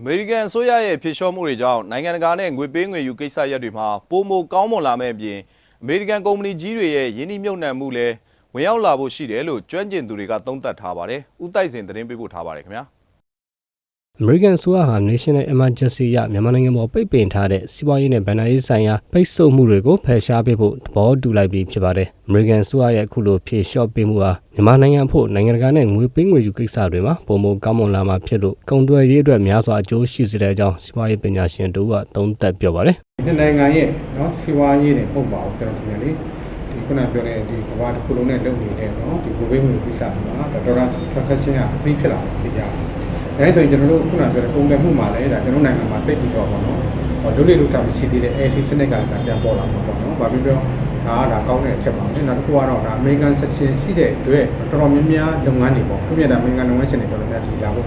အမေရိကန်အစိုးရရဲ့ဖြေလျှော့မှုတွေကြောင့်နိုင်ငံတကာနဲ့ငွေပေးငွေယူကိစ္စရပ်တွေမှာပိုမိုကောင်းမွန်လာမယ့်အပြင်အမေရိကန်ကုမ္ပဏီကြီးတွေရဲ့ယင်းနှိမ့်နှံမှုလည်းဝင်ရောက်လာဖို့ရှိတယ်လို့ကျွမ်းကျင်သူတွေကသုံးသပ်ထားပါတယ်။ဦးတိုက်စင်သတင်းပေးပို့ထားပါတယ်ခင်ဗျာ။ အမေရိကန်အစိုးရဟာ National Emergency ရမြန်မာနိုင်ငံပေါ်ပိတ်ပင်ထားတဲ့စီးပွားရေးနဲ့ဗဏ္ဍာရေးဆိုင်ရာပိတ်ဆို့မှုတွေကိုဖယ်ရှားပေးဖို့သဘောတူလိုက်ပြီးဖြစ်ပါတယ်။ American အစိုးရရဲ့အခုလိုဖြေလျှော့ပေးမှုဟာမြန်မာနိုင်ငံဖို့နိုင်ငံတကာနဲ့ငွေပေးငွေယူကိစ္စတွေမှာပုံမကောင်းမွန်လာမှာဖြစ်လို့ကုန်သွယ်ရေးအတွက်များစွာအကျိုးရှိစေတဲ့အကြောင်းစီးပွားရေးပညာရှင်တို့ကသုံးသပ်ပြောပါတယ်။ဒီနိုင်ငံရဲ့နော်စီးပွားရေးနဲ့ပုံပါအောင်ကျွန်တော်ထင်တယ်လေ။ဒီခုနပြောတဲ့ဒီကမ္ဘာတစ်ခုလုံးနဲ့လုပ်နေတဲ့နော်ဒီငွေပေးငွေကိစ္စတွေမှာ dollar transaction ကအပြီးဖြစ်လာတယ်သိကြတယ်။ အဲဆိုရင်ကျွန်တော်တို့ခုနပြောတဲ့ပုံစံမှုမှာလည်းဒါကျွန်တော်နိုင်ငံမှာတိတ်ပြီးတော့ပေါ့နော်။ဟောလုံးလေးလုံးတောင်ရှိသေးတဲ့ AC စနစ်ကလည်းပြန်ပေါ်လာမှာပေါ့နော်။ဘာဖြစ်ပြောဒါကဒါကောင်းတဲ့အချက်ပါပဲ။နောက်တစ်ခုကတော့ဒါ American section ရှိတဲ့အတွက်တော်တော်များများလုပ်ငန်းတွေပေါ့။ခုပြန်တာ American လုပ်ငန်းရှင်တွေတော်တော်များများဒီလာဖို့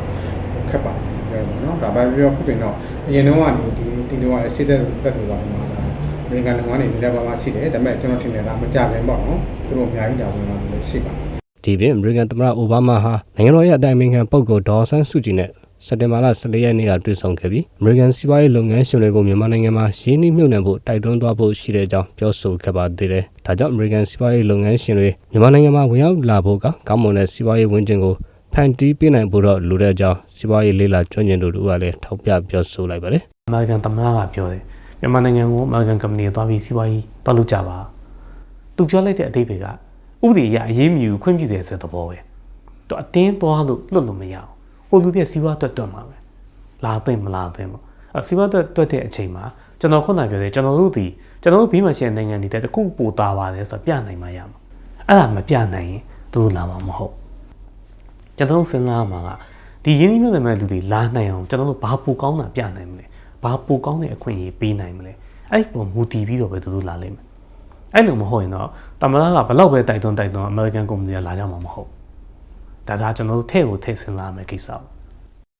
ခက်ပါတယ်ပေါ့နော်။ဒါဘာဖြစ်ပြောခုပြင်တော့အရင်တော့ကနေဒီဒီတော့ AC တဲ့တက်တွေပါမှာဒါအမေရိကန်နိုင်ငံတွေလည်းပါပါရှိတယ်ဒါပေမဲ့ကျွန်တော်ထင်တယ်ဒါမကြဘူးပေါ့နော်သူတို့အများကြီးတာဝန်လာလို့ရှိပါတယ် ဒီပြင် American သမ္မတအိုဘားမားဟာနိုင်ငံတော်ရဲ့အတိုင်ပင်ခံပုဂ္ဂိုလ်ဒေါ်ဆန်းစုကြည်နဲ့စက်တင်ဘာလ14ရက်နေ့ကတွေ့ဆုံခဲ့ပြီး American စီးပွားရေးလုပ်ငန်းရှင်တွေကိုမြန်မာနိုင်ငံမှာရင်းနှီးမြှုပ်နှံဖို့တိုက်တွန်းသွားဖို့ရှိတဲ့အကြောင်းပြောဆိုခဲ့ပါသေးတယ်။ဒါကြောင့် American စီးပွားရေးလုပ်ငန်းရှင်တွေမြန်မာနိုင်ငံမှာဝင်ရောက်လာဖို့ကကောင်းမွန်တဲ့စီးပွားရေးဝန်ကျင်ကိုဖန်တီးပေးနိုင်ဖို့တော့လိုတဲ့အကြောင်းစီးပွားရေးလေးလာကျွမ်းကျင်သူတို့ကလည်းထောက်ပြပြောဆိုလိုက်ပါတယ်အမေရိကန်သမ္မတကပြောတယ်မြန်မာနိုင်ငံကိုအမေရိကန်ကုမ္ပဏီတွေသွားပြီးစီးပွားရေးတွားလုပ်ကြပါသူပြောလိုက်တဲ့အသေးပေက ဥပဒေအရအရေးမယူခွင့်ပြုတယ်ဆိုတဲ့သဘောပဲသူအတင်းသွားလို့လွတ်လို့မရအောင်ဟိုလူတွေစီးပွားတွက်တွက်မှာပဲလာသိမ့်မလာသိမ့်ပေါ့အစီးပွားတွက်တွက်တဲ့အချိန်မှာကျွန်တော်ခုနပြောတယ်ကျွန်တော်တို့ဒီကျွန်တော်တို့ဘေးမှာရှိတဲ့နိုင်ငံတွေတဲ့တခုပိုတာပါတယ်ဆိုတော့ပြနိုင်မှရမှာအဲ့ဒါမပြနိုင်ရင်သူတို့လာမှာမဟုတ်ကျွန်တော်တို့စဉ်းစားမှာကဒီရင်းနှီးမြှုပ်နှံမဲ့လူတွေလာနိုင်အောင်ကျွန်တော်တို့ဘာပူကောင်းတာပြနိုင်မလဲဘာပူကောင်းတဲ့အခွင့်အရေးပေးနိုင်မလဲအဲ့ဒီပုံမူတည်ပြီးတော့ပဲသူတို့လာလိမ့်မယ် အဲ့လိုမဟုတ်ရင်တော့တမန်တော်ကဘလောက်ပဲတိုက်တွန်းတိုက်တွန်းအမေရိကန်ကုမ္ပဏီကလာကြမှာမဟုတ်ဒါဒါကျွန်တော်တို့ထဲ့ကိုထဲ့စဉ်းစားမယ်ကိစ္စပေါ့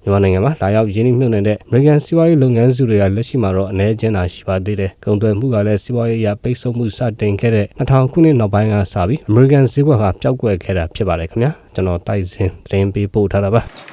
မြန်မာနိုင်ငံမှာလာရောက်ရင်းနှီးမြှုပ်နှံတဲ့ American စီးပွားရေးလုပ်ငန်းစုတွေကလက်ရှိမှာတော့အနေကျင်းတာရှိပါသေးတယ်။ကုန်သွယ်မှုကလည်းစီးပွားရေးအရပိတ်ဆို့မှုစတင်ခဲ့တဲ့2000ခုနှစ်နောက်ပိုင်းကစပြီး American ဈေးကွက်ကပျောက်ကွယ်ခဲ့တာဖြစ်ပါတယ်ခင်ဗျာ။ကျွန်တော်တိုက်စင်သတင်းပေးပို့ထားတာပါ။